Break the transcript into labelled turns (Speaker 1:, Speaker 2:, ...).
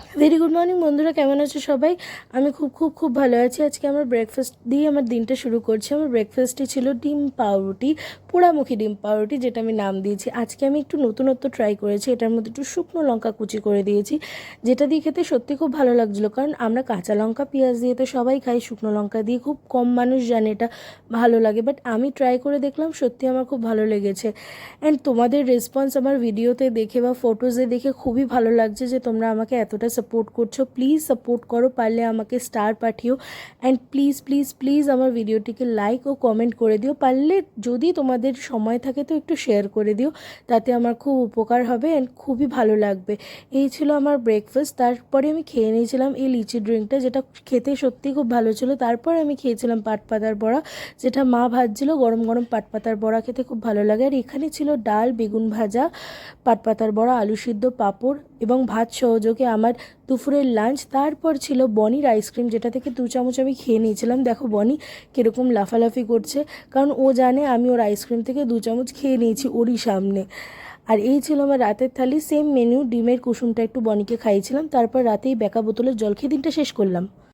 Speaker 1: Very good morning বন্ধুরা, কেমন আছো সবাই? আমি খুব খুব খুব ভালো আছি। আজকে আমার ব্রেকফাস্ট দিয়ে আমার দিনটা শুরু করছি। আমার ব্রেকফাস্টে ছিল ডিম পাউরুটি, পোড়ামুখী ডিম পাউরুটি, যেটা আমি নাম দিয়েছি। আজকে আমি একটু নতুনত্ব ট্রাই করেছি। এটার মধ্যে একটু শুকনো লঙ্কা কুচি করে দিয়েছি, যেটা দিয়ে খেতে সত্যি খুব ভালো লাগছিল। কারণ আমরা কাঁচা লঙ্কা, পেঁয়াজ দিয়ে তো সবাই খাই, শুকনো লঙ্কা দিয়ে খুব কম মানুষ জানে এটা ভালো লাগে। বাট আমি ট্রাই করে দেখলাম, সত্যি আমার খুব ভালো লেগেছে। অ্যান্ড তোমাদের রেসপন্স আমার ভিডিওতে দেখে বা ফটোজে দেখে খুবই ভালো লাগছে যে তোমরা আমাকে এতটা সাপোর্ট করছ প্লিজ সাপোর্ট করো, পারলে আমাকে স্টার পাঠিও। অ্যান্ড প্লিজ প্লিজ প্লিজ আমার ভিডিওটিকে লাইক ও কমেন্ট করে দিও। পারলে যদি তোমাদের সময় থাকে তো একটু শেয়ার করে দিও, তাতে আমার খুব উপকার হবে অ্যান্ড খুবই ভালো লাগবে। এই ছিল আমার ব্রেকফাস্ট তারপরে আমি খেয়ে নিয়েছিলাম এই লিচি ড্রিঙ্কটা যেটা খেতে সত্যি খুব ভালো ছিল। তারপর আমি খেয়েছিলাম পাট পাতার বড়া, যেটা মা ভাজছিল, গরম গরম পাট পাতার বড়া খেতে খুব ভালো লাগে। আর এখানে ছিল ডাল, বেগুন ভাজা, পাট পাতার বড়া, আলু সিদ্ধ, পাঁপড় এবং ভাত সহযোগে আমার দুপুরের লাঞ্চ তারপর ছিল বনির আইসক্রিম যেটা থেকে দু চামচ আমি খেয়ে নিয়েছিলাম। দেখো বনি কীরকম লাফালাফি করছে, কারণ ও জানে আমি ওর আইসক্রিম থেকে দু চামচ খেয়ে নিয়েছি ওরই সামনে। আর এই ছিল আমার রাতের থালি সেম মেনু ডিমের কুসুমটা একটু বনিকে খাইয়েছিলাম, তারপর রাতেই বেকা বোতলের জল খেয়ে দিনটা শেষ করলাম।